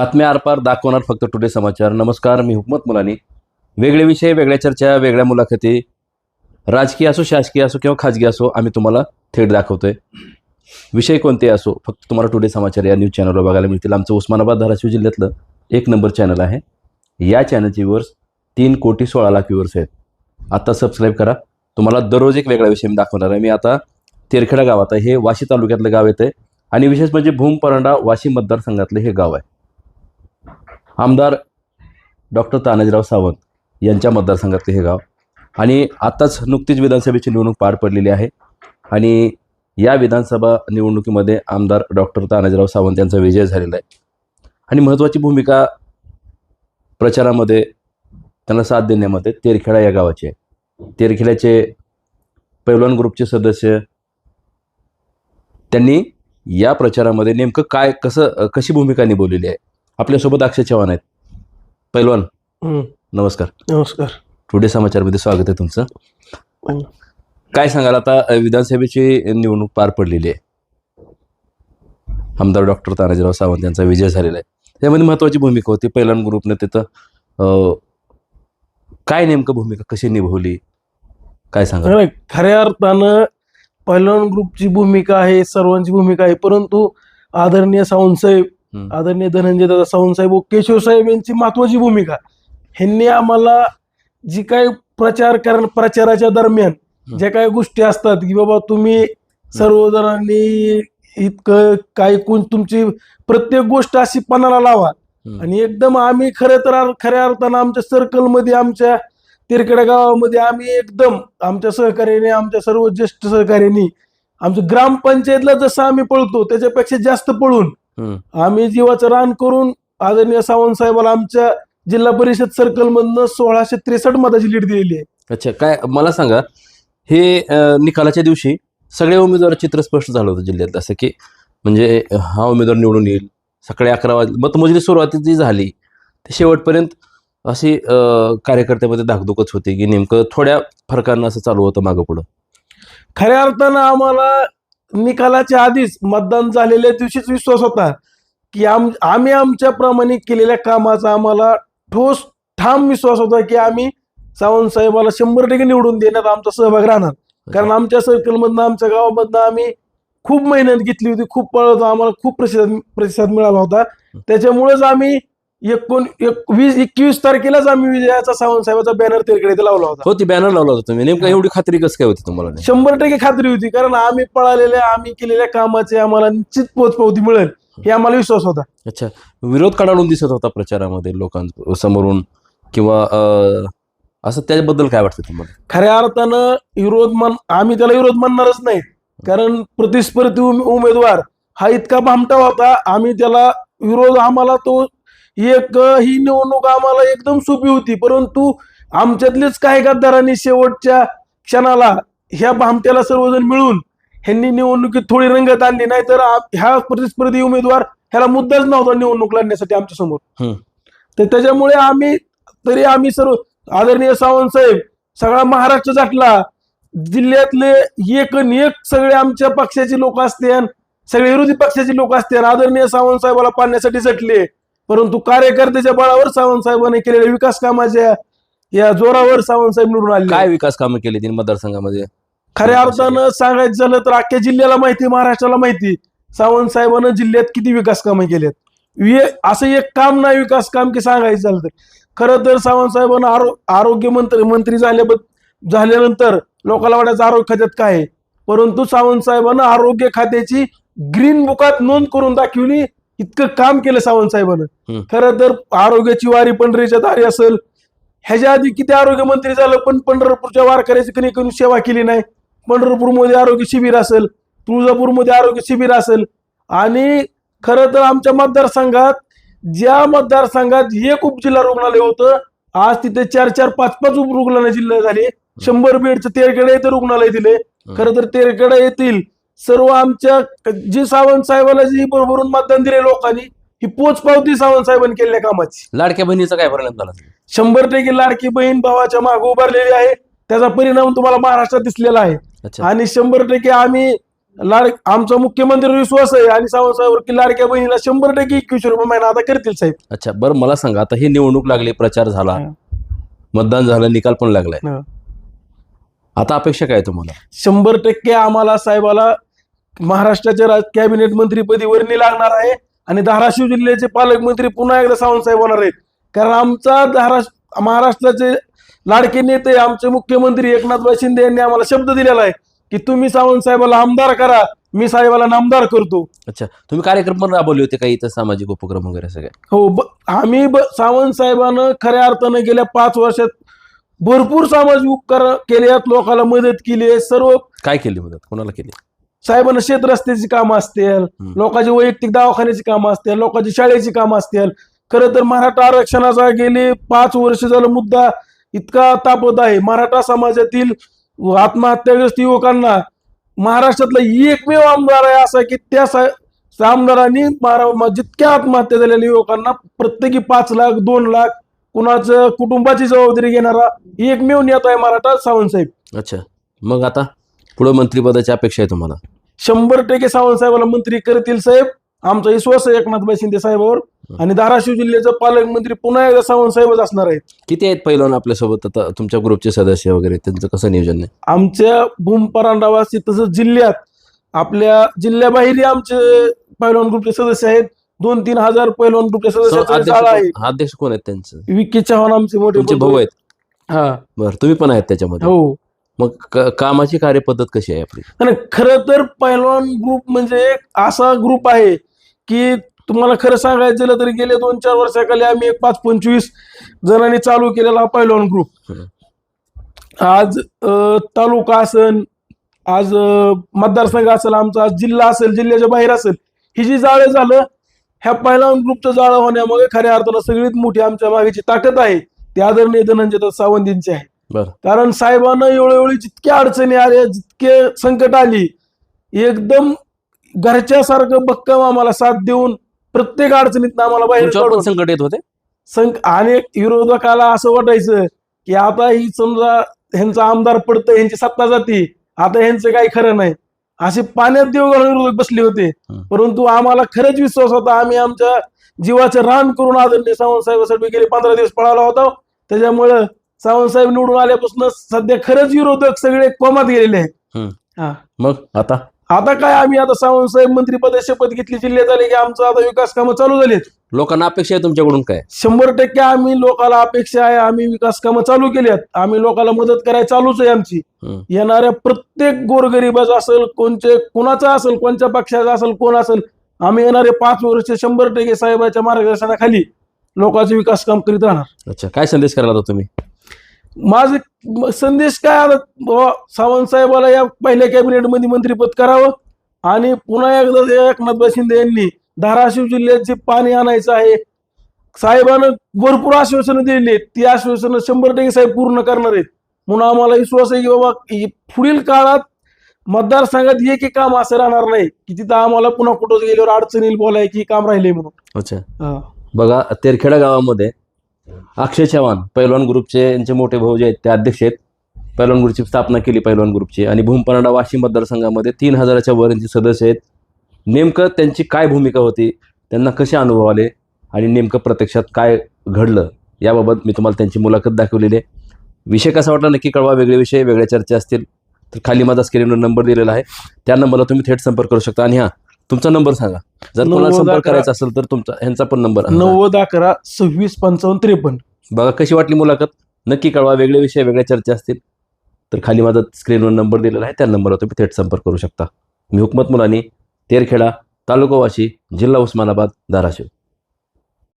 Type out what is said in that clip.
बातम्या आरपार दाखवणार फक्त टुडे समाचार. नमस्कार मी हुकमत मुलानी. वेगळे विषय वेगळ्या चर्चा वेगळ्या मुलाखती. राजकीय असो शासकीय असो किंवा खाजगी असो आम्ही तुम्हाला थेट दाखवतोय. विषय कोणते असो फक्त तुम्हाला टुडे समाचार या न्यूज चॅनलवर बघायला मिळतील. आमचं उस्मानाबाद धाराशिव जिल्ह्यातलं एक नंबर चॅनल आहे. या चॅनलचे व्ह्यूअर्स तीन कोटी सोळा लाख व्ह्यूअर्स आहेत. आता सबस्क्राईब करा. तुम्हाला दररोज एक वेगळा विषय मी दाखवणार आहे. मी आता तेरखेडा गावात आहे. हे वाशी तालुक्यातलं गाव येतं आहे आणि विशेष म्हणजे भूम परांडा वाशी मतदारसंघातलं हे गाव आहे. आमदार डॉक्टर तानाजीराव सावंत यांच्या मतदारसंघातले हे गाव. आणि आत्ताच नुकतीच विधानसभेची निवडणूक पार पडलेली आहे. आणि या विधानसभा निवडणुकीमध्ये आमदार डॉक्टर तानाजीराव सावंत यांचा विजय झालेला आहे. आणि महत्त्वाची भूमिका प्रचारामध्ये त्यांना साथ देण्यामध्ये तेरखेडा या गावाची आहे. तेरखेड्याचे पैलवान ग्रुपचे सदस्य त्यांनी या प्रचारामध्ये नेमकं काय कसं कशी भूमिका निभवलेली आहे? आपल्यासोबत अक्षय चव्हाण आहेत. पैलवान नमस्कार. नमस्कार. टुडे समाचारमध्ये स्वागत आहे तुमचं. काय सांगाल आता विधानसभेची निवडणूक पार पडलेली आहे. आमदार डॉक्टर तानाजीराव सावंत यांचा विजय झालेला आहे. त्यामध्ये महत्वाची भूमिका होती. पैलवान ग्रुपने तिथं काय नेमकं भूमिका कशी निभवली? काय सांगा नाही, खऱ्या अर्थानं पहिलवान ग्रुपची भूमिका आहे सर्वांची भूमिका आहे परंतु आदरणीय सावंतसाहेब. आदरणीय धनंजय दादा सावंतसाहेब व केशव साहेब यांची महत्वाची भूमिका ह्यांनी आम्हाला जी काही प्रचार कर प्रचाराच्या दरम्यान. ज्या काही गोष्टी असतात की बाबा तुम्ही सर्वजणांनी इतकं काय कोण तुमची प्रत्येक गोष्ट अशी पणाला लावा. आणि एकदम आम्ही खरं तर खऱ्या अर्थानं आमच्या सर्कलमध्ये आमच्या तिरकडे गावामध्ये आम्ही एकदम आमच्या सहकार्याने आमच्या सर्व ज्येष्ठ सहकार्याने आमच्या ग्रामपंचायतला जसं आम्ही पळतो त्याच्यापेक्षा जास्त पळून. आम्ही जीवाचं रान करून आदरणीय सावंत साहेबाला आमच्या जिल्हा परिषद सर्कल मधनं सोळाशे त्रेसष्ट मताची लीड दिलेली आहे. अच्छा काय मला सांगा हे निकालाच्या दिवशी सगळे उमेदवार चित्र स्पष्ट झालं होतं जिल्ह्यात असं की म्हणजे हा उमेदवार निवडून येईल सकाळी अकरा वाज मतमोजणी सुरुवाती जी झाली ते शेवटपर्यंत अशी कार्यकर्त्यामध्ये धाकधुकच होती की नेमकं थोड्या फरकानं असं चालू होतं मागं पुढं. खऱ्या अर्थानं आम्हाला निकालाच्या आधीच मतदान झालेल्या दिवशीच विश्वास होता की आम आम्ही आमच्या प्रमाणे केलेल्या कामाचा आम्हाला ठोस ठाम विश्वास होता की आम्ही सावंत साहेबाला शंभर टक्के निवडून देण्यात आमचा सहभाग राहणार. कारण आमच्या सर्कलमधनं आमच्या गावामधनं आम्ही खूप मेहनत घेतली होती खूप पळत आम्हाला खूप प्रतिसाद प्रतिसाद मिळाला होता. त्याच्यामुळेच आम्ही एकोण एक वीस एकवीस तारखेलाच आम्ही विजयाचा सावंत साहेबाचा बॅनर तिरकडे इथे लावला होता. हो ती बॅनर लावला होता तुम्ही. नेमकं एवढी खात्री कसं काय होती तुम्हाला? शंभर टक्के खात्री होती कारण आम्ही पळालेल्या आम्ही केलेल्या कामाचे आम्हाला निश्चित पोचपावती मिळेल हे आम्हाला विश्वास होता. अच्छा. विरोध कडाडून दिसत होता प्रचारामध्ये लोकांसमोरून किंवा अ, असं त्याबद्दल काय वाटतं तुम्हाला? खऱ्या अर्थानं विरोध मान आम्ही त्याला विरोध मानणारच नाही. कारण प्रतिस्पर्धी उमे- उमेदवार हा इतका भामटा होता आम्ही त्याला विरोध आम्हाला तो एक ही निवडणूक आम्हाला एकदम सोपी होती. परंतु आमच्यातलेच काही गद्दारांनी शेवटच्या क्षणाला ह्या भामट्याला सर्वजण मिळून ह्यांनी निवडणुकीत थोडी रंगत आणली. नाही तर ह्या प्रतिस्पर्धी उमेदवार ह्याला मुद्दाच नव्हता निवडणूक लढण्यासाठी आमच्यासमोर. तर त्याच्यामुळे आम्ही तरी आम्ही सर्व आदरणीय सावंत साहेब सगळा महाराष्ट्र जाटला जिल्ह्यातले एक न एक सगळे आमच्या पक्षाचे लोक असते सगळे विरोधी पक्षाचे लोक असते आदरणीय सावंत साहेबाला पाडण्यासाठी झटले परंतु कार्यकर्त्याच्या बळावर सावंत साहेबांनी केलेल्या विकास कामाच्या या जोरावर सावंत साहेब निवडून आले. काय विकास कामं केली तीन मतदारसंघामध्ये? खऱ्या अर्थानं सांगायचं झालं तर अख्ख्या जिल्ह्याला माहिती महाराष्ट्राला माहिती. सावंत साहेबांना जिल्ह्यात किती विकास कामं केलेत? असं एक काम नाही विकास काम की सांगायचं झालं तर. खरं तर सावंत साहेबांना आरो आरोग्य मंत्री मंत्री झाल्या झाल्यानंतर लोकांना वाटायचं आरोग्य खात्यात काय? आहे परंतु सावंत साहेबांना आरोग्य खात्याची ग्रीन बुकात नोंद करून दाखवली. इतकं काम केलं सावंत साहेबांना. खरं तर आरोग्याची वारी पंढरीच्या दारी असेल. ह्याच्या आधी किती आरोग्य मंत्री झालं पण पंढरपूरच्या वारकऱ्याची कधी कधी सेवा केली नाही. पंढरपूरमध्ये आरोग्य शिबिर असेल तुळजापूरमध्ये आरोग्य शिबिर असेल. आणि खरं तर आमच्या मतदारसंघात ज्या मतदारसंघात एक उपजिल्हा रुग्णालय होतं आज तिथे चार चार पाच पाच उपरुग्णालय जिल्हा झाले. शंभर बेडचं तेरकडे येथे रुग्णालय दिले खरं तर तेरकडे येथील सर्व आमच्या जी सावंत साहेबाला जी बरोबरून मतदान दिले लोकांनी ही पोचपावती सावंत साहेबांनी केलेल्या कामाची. लाडक्या बहिणीचा काय परिणाम झाला? शंभर टक्के लाडकी बहीण भावाच्या मागे उभारलेली आहे त्याचा परिणाम तुम्हाला महाराष्ट्रात दिसलेला आहे. आणि शंभर टक्के आम्ही लाड आमचा मुख्यमंत्री विश्वास आहे आणि सावंत साहेब की लाडक्या बहिणीला शंभर टक्के एकवीसशे रुपये महिना आता करतील साहेब. अच्छा बरं मला सांगा आता ही निवडणूक लागली प्रचार झाला. मतदान झालं निकाल पण लागलाय. आता अपेक्षा काय तुम्हाला? शंभर टक्के आम्हाला साहेबाला महाराष्ट्राच्या राज कॅबिनेट मंत्रीपदी वर्णी लागणार आहे आणि धाराशिव जिल्ह्याचे पालकमंत्री पुन्हा एकदा सावंत साहेब होणार आहेत. कारण आमचा धाराष्ट्र महाराष्ट्राचे लाडके नेते आमचे मुख्यमंत्री एकनाथभाई शिंदे यांनी आम्हाला शब्द दिलेला आहे की तुम्ही सावंत साहेबाला आमदार करा मी साहेबाला नामदार करतो. अच्छा तुम्ही कार्यक्रम पण राबवले होते काही इथं सामाजिक उपक्रम वगैरे सगळे? हो आम्ही सावंत साहेबानं खऱ्या अर्थानं गेल्या पाच वर्षात भरपूर सामाजिक उपकार केले आहेत लोकांना मदत केली आहे सर्व काय केली मदत? कोणाला केली? साहेबांना शेत रस्त्याची कामं असतील लोकांची वैयक्तिक दवाखान्याची कामं असतील लोकांची शाळेची कामं असतील. खरं तर मराठा आरक्षणाचा गेले पाच वर्ष झाला मुद्दा इतका तापत आहे. मराठा समाजातील आत्महत्याग्रस्त युवकांना महाराष्ट्रातला एकमेव आमदार आहे असा की त्या आमदारांनी जितक्या आत्महत्या झालेल्या युवकांना प्रत्येकी पाच लाख दोन लाख कुणाचं कुटुंबाची जबाबदारी घेणारा एकमेव नेता आहे मराठा सावंत साहेब. अच्छा. मग आता? पुढे मंत्रीपदाची अपेक्षा आहे तुम्हाला. शंभर टक्के सावंत साहेबाला मंत्री करतील साहेब. आमचा विश्वास आहे एकनाथभाई शिंदे साहेबावर. आणि धाराशिव जिल्ह्याचा पालकमंत्री पुन्हा एकदा सावंत साहेबच असणार आहेत. किती आहेत पैलवान आपल्यासोबत आता तुमच्या ग्रुपचे सदस्य वगैरे? त्यांचं कसं नियोजन आहे? आमच्या भूम परांडावासी तसंच जिल्ह्यात आपल्या जिल्ह्याबाहेरही आमचे पैलवान ग्रुपचे सदस्य आहेत. दोन तीन हजार पैलवान ग्रुपचे सदस्य अध्यक्ष शाळा आहे कोण- अध्यक्ष कोण आहेत त्यांचं? विकी चव्हाण आमचे मोठे तुमचे भाऊ आहेत. हा. बरं तुम्ही पण आहेत त्याच्यामध्ये. हो. मग क- कामाची कार्यपद्धत कशी आहे आपली? आणि खरं तर पैलवान ग्रुप म्हणजे एक असा ग्रुप आहे की तुम्हाला खरं सांगायचं झालं तर गेले दोन चार वर्षाखाली आम्ही एक पाच पंचवीस जणांनी चालू केलेला हा पैलवान ग्रुप. आज अं, तालुका असेल आज अं, मतदारसंघ असेल आमचा आज जिल्हा असेल जिल्ह्याच्या बाहेर असेल ही जी जाळं झालं ह्या पैलवान ग्रुपचं जाळं होण्यामागे खऱ्या अर्थानं सगळीत मोठी आमच्या मागेची ताकद आहे. ती आदरणीय धनंजय दत्त सावंतींची आहे. कारण साहेबांना वेळोवेळी जितक्या अडचणी आल्या जितके संकट आली एकदम घरच्यासारखं भक्कम आम्हाला साथ देऊन प्रत्येक अडचणीत आम्हाला बाहेर संकट येत होते? संक अनेक विरोधकाला असं वाटायचं की आता ही समजा ह्यांचा आमदार पडतं ह्यांची सत्ता जाती आता ह्यांचं काही खरं नाही. असे पाण्यात देव विरोधक बसले होते. परंतु आम्हाला खरंच विश्वास होता. आम्ही आमच्या जीवाचं रान करून आदरणीय सावंत साहेबासाठी गेले पंधरा दिवस पळाला होता. त्याच्यामुळं सावंत साहेब निवडून आल्यापासून सध्या खरंच विरोधक सगळे कोमात गेलेले आहेत. हं. मग आता? आता काय आम्ही आता सावंत साहेब मंत्रीपद शपथ घेतली जिल्ह्यात आले की आमचं आता विकास कामं चालू झालीत. लोकांना अपेक्षा आहे तुमच्याकडून काय? शंभर टक्के आम्ही लोकांना अपेक्षा आहे आम्ही विकास कामं चालू केली आहेत आम्ही लोकांना मदत करायला चालूच आहे आमची. येणाऱ्या प्रत्येक गोरगरीबाचा असेल कोणचे कोणाचा असेल कोणत्या पक्षाचा असेल कोण असेल आम्ही येणारे पाच वर्ष शंभर टक्के साहेबाच्या मार्गदर्शनाखाली लोकांचे विकास काम करीत राहणार. अच्छा काय संदेश करायला तुम्ही? माझे संदेश काय आता सावंत साहेबाला या पहिल्या कॅबिनेटमध्ये मंत्रीपद करावं. आणि पुन्हा एकदा एकनाथ शिंदे यांनी धाराशिव जिल्ह्यात जे पाणी आणायचं आहे साहेबानं भरपूर आश्वासनं दिलेली आहेत. ती आश्वासनं शंभर टक्के साहेब पूर्ण करणार आहेत. म्हणून आम्हाला विश्वास आहे की बाबा पुढील काळात मतदारसंघात एक एक काम असं राहणार नाही की तिथं आम्हाला पुन्हा कुठं गेल्यावर अडचण येईल बोलाय की काम राहिले म्हणून. अच्छा. बघा तेरखेडा गावामध्ये अक्षय चव्हाण पैलवान ग्रुपचे यांचे मोठे भाऊ जे आहेत ते अध्यक्ष आहेत. पैलवान ग्रुपची स्थापना केली पैलवान ग्रुपची. आणि भूमपनाडा वाशिम मतदारसंघामध्ये तीन हजाराच्या वर यांचे सदस्य आहेत. नेमकं त्यांची काय भूमिका होती? त्यांना कसे अनुभव आले? आणि नेमकं प्रत्यक्षात काय घडलं? याबाबत मी तुम्हाला त्यांची मुलाखत दाखवलेली आहे. विषय कसा वाटला नक्की कळवा. वेगळे विषय वेगळ्या चर्चा असतील. तर खाली माझा स्क्रीनवर नंबर दिलेला आहे. त्या नंबरला तुम्ही थेट संपर्क करू शकता. आणि हां तुमचा नंबर सांगा. जर कोणाला नव्वद संपर्क अकरा- करायचा असेल तर तुमचा ह्यांचा पण नंबर नव्वद अकरा सव्वीस पंचावन्न त्रेपन्न. बघा कशी वाटली मुलाखत? नक्की कळवा वेगळे विषय वेगळ्या चर्चा असतील. तर खाली माझा स्क्रीनवर नंबर दिलेला आहे त्या नंबरवर तुम्ही थेट संपर्क करू शकता. मी हुकमत मुलानी तेरखेडा तालुका वाशी जिल्हा उस्मानाबाद धाराशिव.